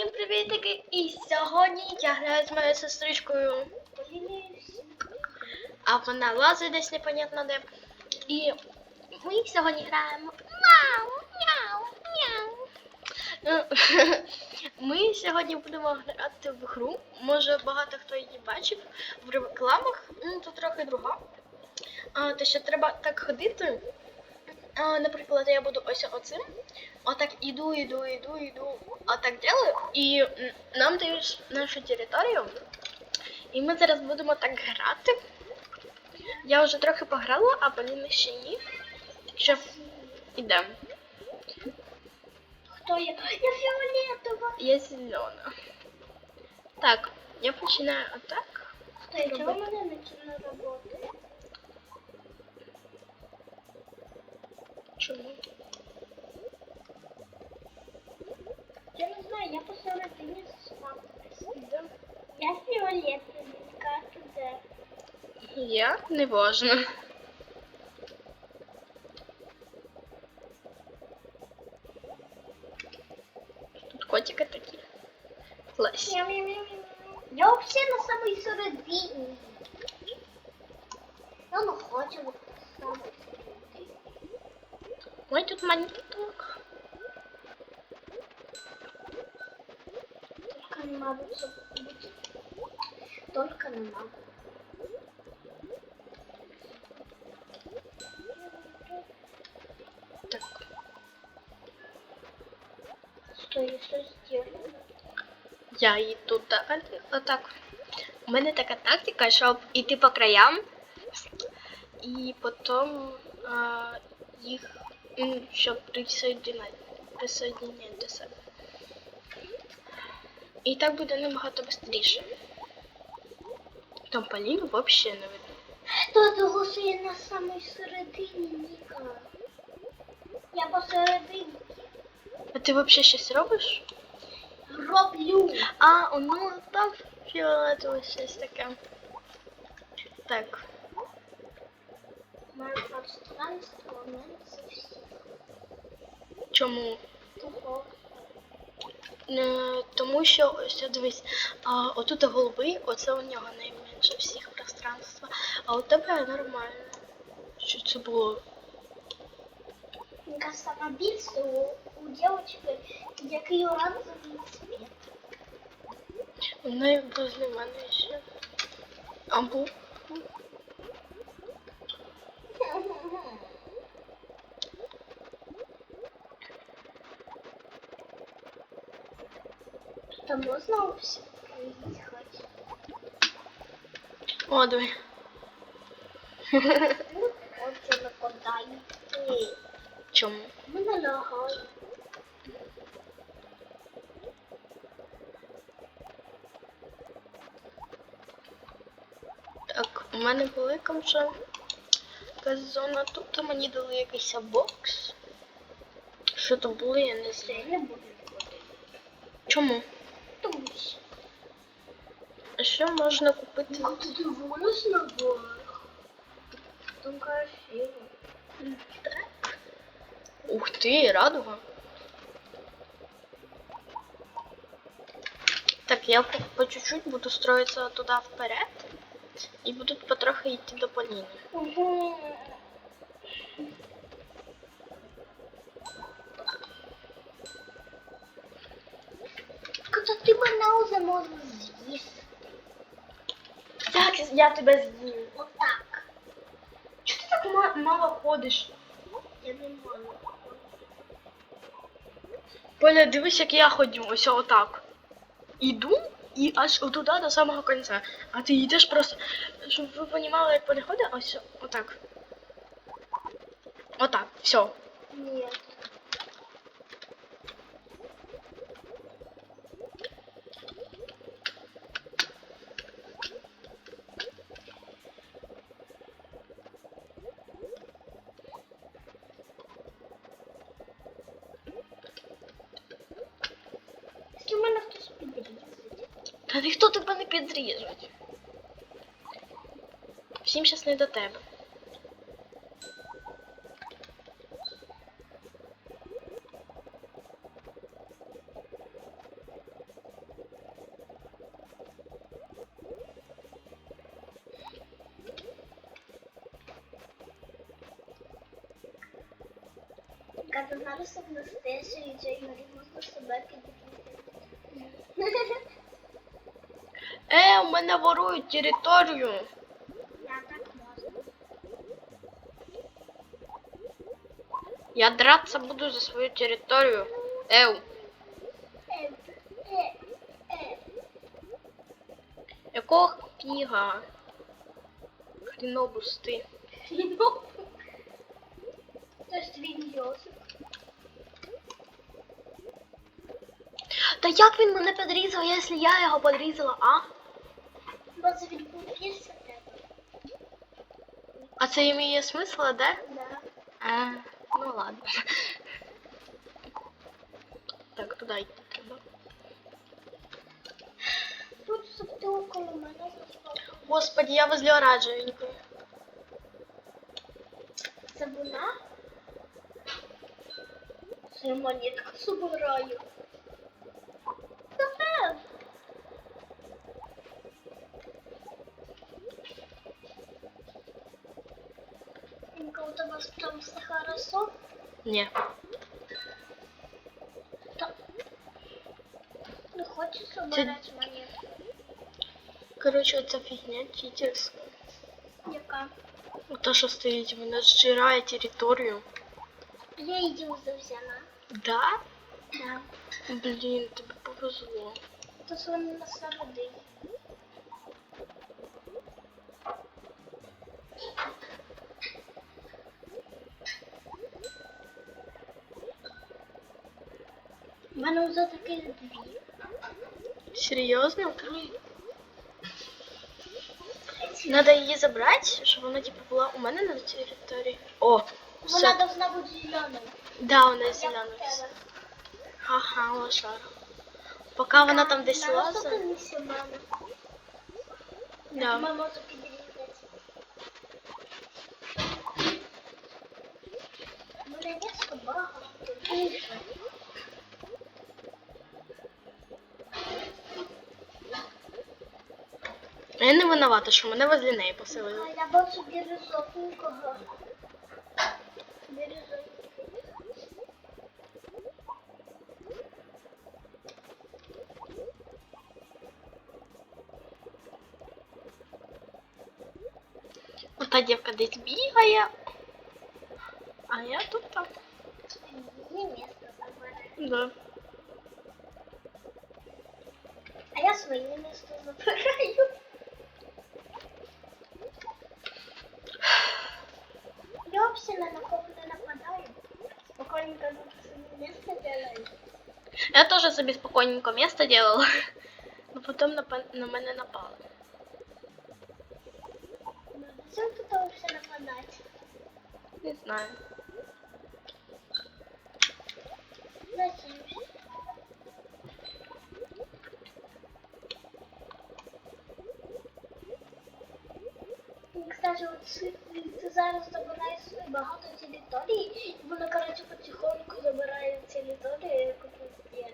Всім привітики! І сьогодні я граю з моєю сестричкою. А вона лазить десь непонятно де. І ми сьогодні граємо. Мяу, мяу, мяу. Ну, Ми сьогодні будемо грати в гру. Може багато хто її бачив в рекламах. Ну, тут трохи друга. А, то що треба так ходити. А, наприклад, я буду ось оцим. Отак іду, іду, іду, іду. Отак делаю. І нам дають нашу територію. І ми зараз будемо так грати. Я вже трохи пограла, а Поліна ще ні. Так що ідемо. Хто я? Я фіолетова. Я зелена. Так, я починаю отак. Хто я? Чого в мене не роботи? Чому? Я не знаю, я посередині спавнилась. Ідемо. Я фіолетовенька туди. Я не важно. Тут котики такі. Клас. Я взагалі на самій середині. Я не хочу на самій середині. Ой, тут маніток. Только не могу. Только не могу. Так. Что я что сделала? Я йду далі. Отак. У мене така тактика, щоб іти по краям і потім а, їх щоб присоединяти, присоединяти до себе. І так буде набагато швидше. Там Поліну взагалі не видно. Хто що я на самій середині, Ніка? Я посередині А ти взагалі щось робиш? роблю. А, ну там фіолетове щось таке. Так. Моє пространство мене це всі. Чому? Того. Е, Тому що ось дивись, а, отут голубий, оце у нього найменше всіх пространства, а у тебе нормально. Що це було? Мне кажется, побиться у, у девочки, який оранжевий цвет. У неї возле мене ще. Або Там можна все проїхати? О, диви. Ну, отже, нападай. Ні, Чому? мене лагає. Так, у мене велика вже якась зона. Тут мені дали якийсь бокс. Що то було, я не знаю. не. Чому? Що можна купити? Ну, ти дивилась наверх? Там красиво. Так. Ух ти, радуга. Так, я по, по чуть-чуть буду строиться туда вперед. І буду потрохи йти до Поліни. Угу. Коли ти мене вже можеш з'їсти. Так, я тебе з'їм. Отак. Чого ти так ма- мало ходиш? Я не можу. Поля, дивись, як я ходю, ось отак. Іду і аж отуда до самого кінця. А ти йдеш просто, щоб ви розуміли, як переходить, ось отак. Отак, все. Ні. А ніхто тебе не підріжуть. Всім щас не до тебе. Когда нарисовано настоящее, я не Е, у мене ворують територію. Я драться буду за свою територію. Еу, якого піга? Хрінобус ти. Ну. Це ж Йосип. Та як він мене підрізав, якщо я його підрізала, а? Бо це був після. А це імеє смисл, де? Да. А, ну ладно. Так, туди йти треба. Тут ти около мене заспав. Господи, я возле оранжевенької. Це вона? Це я монетку собираю. Ні. Та... Не хочеш собирати монетку? Коротше, ця фігня читерська. Яка? Та, що стоїть, вона зжирає територію. Я її вже взяла. Да? Да. Блін, тобі повезло. То що вона на середині. У мене вже таких дві. Серйозно? Надо її забрати, щоб вона типу була у мене на території. О, Вона все. должна бути зеленою. Да, вона Як зелена. в тебе. Ага, лошара. Поки вона там десь Вона лазить. зупинися, мама. Да. Ми можемо підрізати. У мене місто багато. Я не винувата, що мене возле неї поселили. А я бачу бірюзовенького. Бірюзовенький. Ота дівка десь бігає. А я тут так. Її місто забирає. Да. А я своє місто забираю. Я вообще на кого не нападаю. Спокойненько на своє місто делаю. Я теж собі спокійненько место делала. Но потім на, на мене напали. Зачем тут вообще нападать? Не знаю. Зачем? І, Кстати, от си- ти зараз забираєш багато територій, і вона, коротше, потихоньку забирає територію, яку тут є.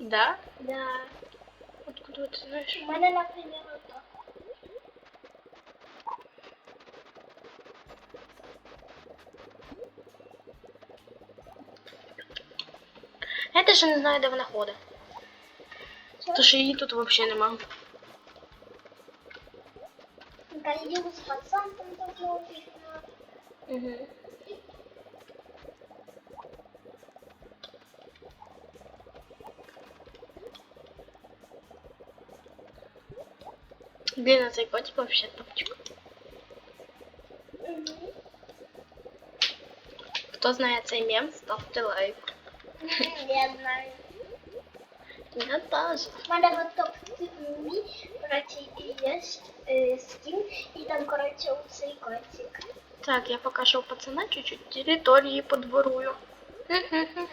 Да? Да. Откуда ти знаєш? У мене, наприклад, отак. Я теж не знаю, де вона ходить. Що? Тож її тут взагалі нема. Галілус пацан там давно бігав. Угу. Блін, а цей котик вообще топчик. Мгм. Хто знає цей мем, ставте лайк. Я знаю. Я теж. У мене от топ мі, е, скін, і там, коротше, оцей котик. Так, я покажу пацана чуть-чуть території подворую.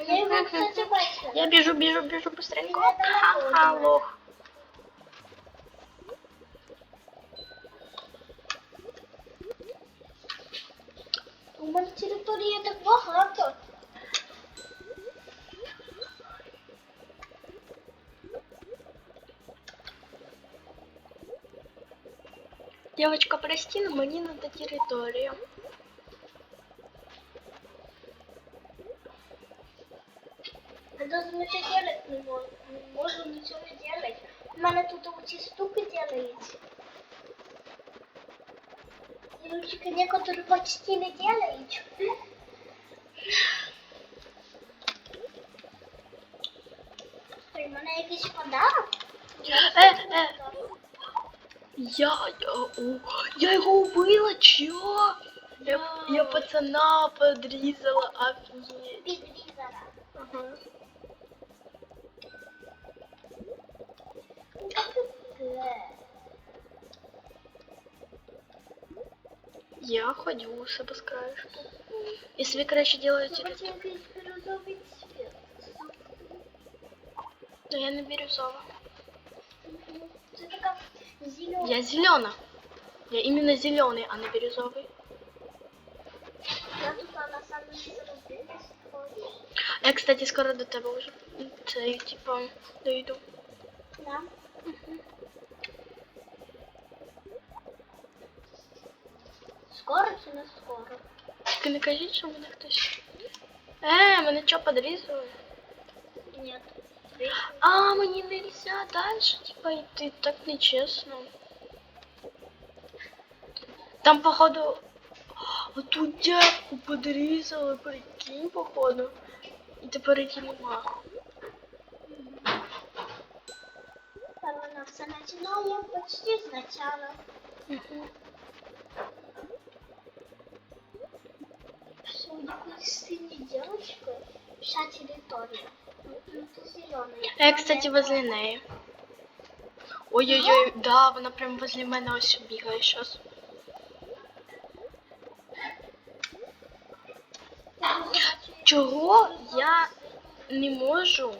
Я його, кстати, бачила. Я біжу, біжу, біжу быстренько. Ха-ха, лох. Девочка, прости, но мені надо територію. даже ничего делать не можу. Не можу нічого делать. У мене тут ці штуки делаються. І ручки некоторые почти не делають. Ой, у мене якийсь подарок. Е, е. Я, я, о, я його убила, чо? Я, я пацана подрізала, офігеть. Підрізана. Ага. Я ходю у себе з краєшку. І собі краще делаете Хочу якийсь бірюзовий цвіт. Но я не бірюзова. Це така зелена. Я зелена. Я именно зеленый, а не бирюзовый. Я тут на самом деле розбилась. Я, кстати, скоро до тебе уже. Це, типа, дойду. Да. Скоро чи не скоро? Тільки не кажіть, що мене хтось. Е, мене що подрізали? Нет. А, мені нельзя дальше, типа, йти так нечесно. Там, походу, а тут дядьку подрізали, прикинь, походу. І тепер її нема. Там вона все починає почти спочатку. Все, якоюсь синій дівчинкою. Вся територія. Це зеленая. Я, кстати, возле неї. Ой-ой-ой, да, вона прям возле мене ось бігає щас. Чого я не можу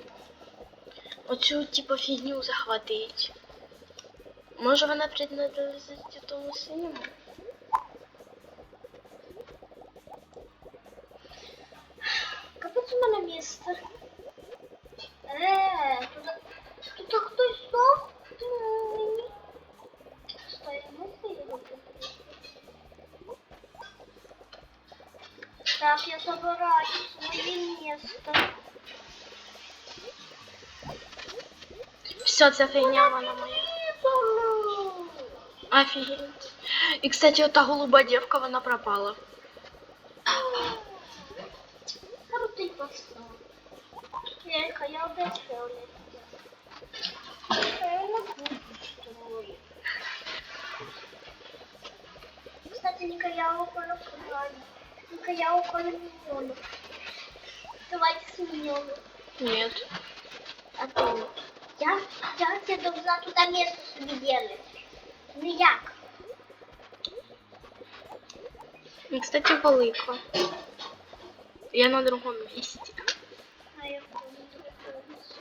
оцю типу фігню захватити? Може вона принадлежить тому синьому? Все, ця фігня вона моя. Офігеть. І, кстати, ота голуба дівка, вона пропала. Крутий пацан. Яйка, я опять фіолет. Я не буду строить. Кстати, Ника, я около краю. Ника, я около миньона. Давайте с миньоном. Нет. А ты? Я, я тебе должна туда место себе делать. Ну як? І, кстати, велика. Я на другому місці. А я в комнату готовлюсь.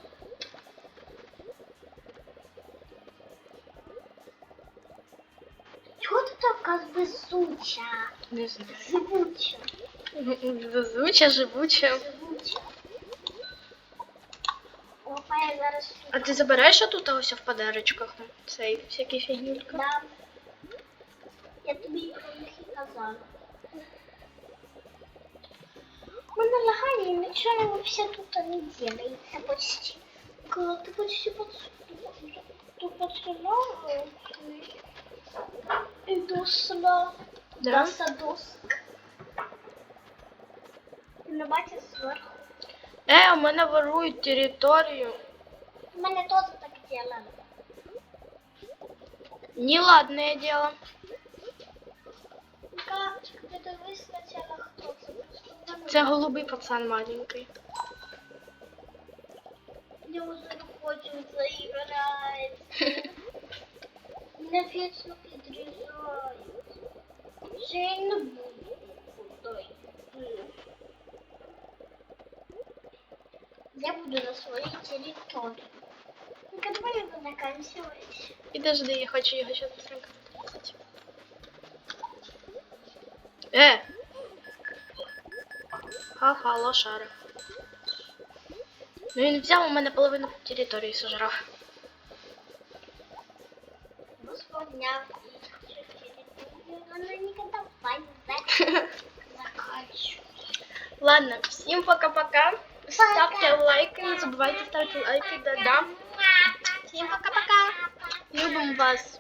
Чого ти така беззуча? Не знаю. Живуча. Везуча, живуча. Живуча. Опа, я зараз А ти забираєш отут ось в подарочках цей всякі фігнюлька? дам. Я тобі про них і казала. Мене лагає, і нічого взагалі тут не делається почти. Коли ти почти тут поцілував, і досла Да? до садоск. Ти не бачиш зверху? Е, у мене ворують територію. У мене теж так делали. Неладне діло. Капчик, ти дивись спочатку, хто це. Це голубий пацан маленький. Я уже не хочу заиграть. Меня вечно подрезают. Я не буду крутой. Я буду на своей территории. Ну-ка, давай его заканчивать. Підожди, я хочу його ще быстренько подрізати. Е! Ха-ха, лошара. Ну він взяв у мене половину території сожрав. Восполнял их территорию. Она никогда пойдет. Заканчивать. Ладно, всім пока-пока. ставте лайки, не забувайте ставити лайки, да-да. Всім пока-пока. Любимо вас.